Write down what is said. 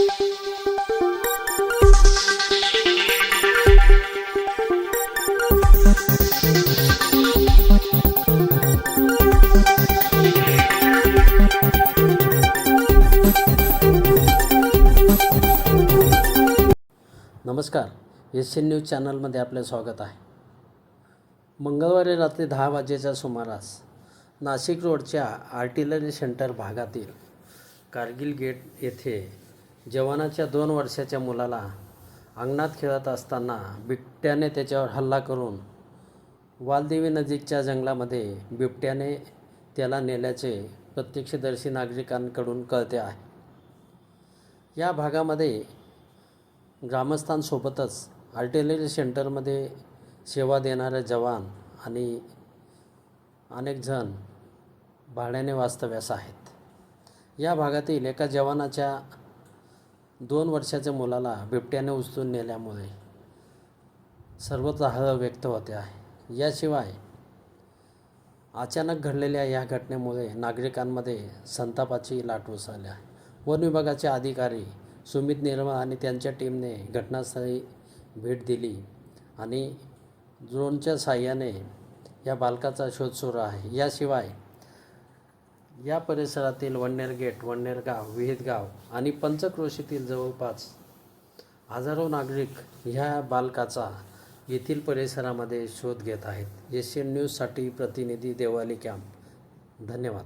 नमस्कार S N news चॅनलमध्ये आपले स्वागत आहे. मंगळवारी रात्री दहा वाजेच्या सुमारास नाशिक रोडच्या आर्टिलरी सेंटर भागातील कारगिल गेट येथे जवानाच्या दोन वर्षाच्या मुलाला अंगणात खेळत असताना बिबट्याने त्याच्यावर हल्ला करून वालदेवी नजीकच्या जंगलामध्ये बिबट्याने त्याला नेल्याचे प्रत्यक्षदर्शी नागरिकांकडून कळते आहे. या भागामध्ये ग्रामस्थांसोबतच आर्टिलरी सेंटरमध्ये सेवा देणारे जवान आणि अनेक जण भाड्याने वास्तव्यास आहेत. या भागातील एका जवानाच्या दोन वर्षाच्या मुलाला बिबट्याने उचलून नेल्यामुळे सर्वच हळहळ व्यक्त होते आहे. याशिवाय अचानक घडलेल्या या घटनेमुळे नागरिकांमध्ये संतापाची लाट उसळली आहे. वन विभागाचे अधिकारी सुमित निर्मळ आणि त्यांच्या टीमने घटनास्थळी भेट दिली आणि ड्रोनच्या साह्याने या बालकाचा शोध सुरू आहे. याशिवाय या परिसरातील वन्नेर गेट वन्नेर गाव विहित गाव आणि पंचक्रोशीतील जवळपास हजारो नागरिक ह्या बालकाचा येथील परिसरामध्ये शोध घेत आहेत. एशियन न्यूजसाठी प्रतिनिधी देवाली कॅम्प. धन्यवाद.